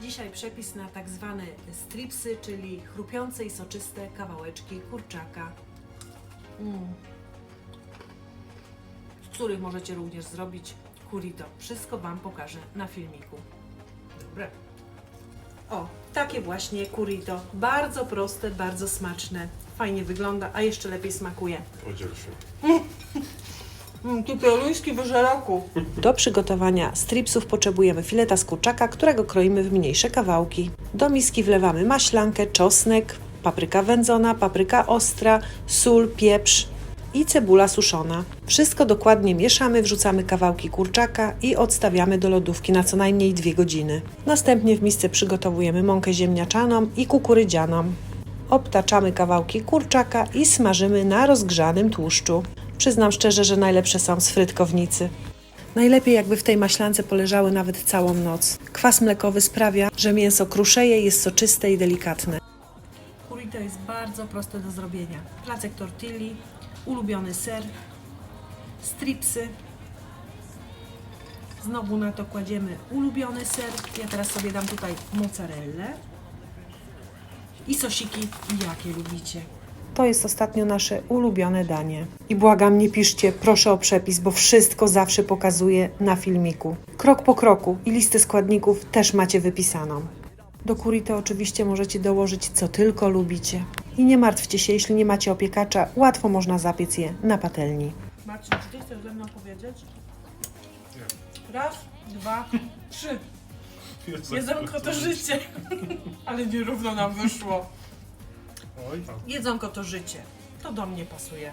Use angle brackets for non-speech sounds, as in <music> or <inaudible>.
Dzisiaj przepis na tak zwane stripsy, czyli chrupiące i soczyste kawałeczki kurczaka. Mm. Z których możecie również zrobić kurito. Wszystko Wam pokażę na filmiku. Dobre. O, takie właśnie kurito. Bardzo proste, bardzo smaczne. Fajnie wygląda, a jeszcze lepiej smakuje. Podziel się. <laughs> Mm, tu pioruński w żelaku. Do przygotowania stripsów potrzebujemy fileta z kurczaka, którego kroimy w mniejsze kawałki. Do miski wlewamy maślankę, czosnek, papryka wędzona, papryka ostra, sól, pieprz i cebula suszona. Wszystko dokładnie mieszamy, wrzucamy kawałki kurczaka i odstawiamy do lodówki na co najmniej 2 godziny. Następnie w misce przygotowujemy mąkę ziemniaczaną i kukurydzianą. Obtaczamy kawałki kurczaka i smażymy na rozgrzanym tłuszczu. Przyznam szczerze, że najlepsze są z frytkownicy. Najlepiej jakby w tej maślance poleżały nawet całą noc. Kwas mlekowy sprawia, że mięso kruszeje, jest soczyste i delikatne. Burrito jest bardzo proste do zrobienia. Placek tortilli, ulubiony ser, stripsy. Znowu na to kładziemy ulubiony ser. Ja teraz sobie dam tutaj mozzarellę i sosiki, jakie lubicie. To jest ostatnio nasze ulubione danie. I błagam, nie piszcie, proszę o przepis, bo wszystko zawsze pokazuję na filmiku. Krok po kroku i listę składników też macie wypisaną. Do kurito oczywiście możecie dołożyć co tylko lubicie. I nie martwcie się, jeśli nie macie opiekacza, łatwo można zapiec je na patelni. Marcin, czy ty chcesz ze mną powiedzieć? Raz, dwa, trzy. Jedzonko to życie. Ale nierówno nam wyszło. Oj tam. Jedzonko to życie. To do mnie pasuje.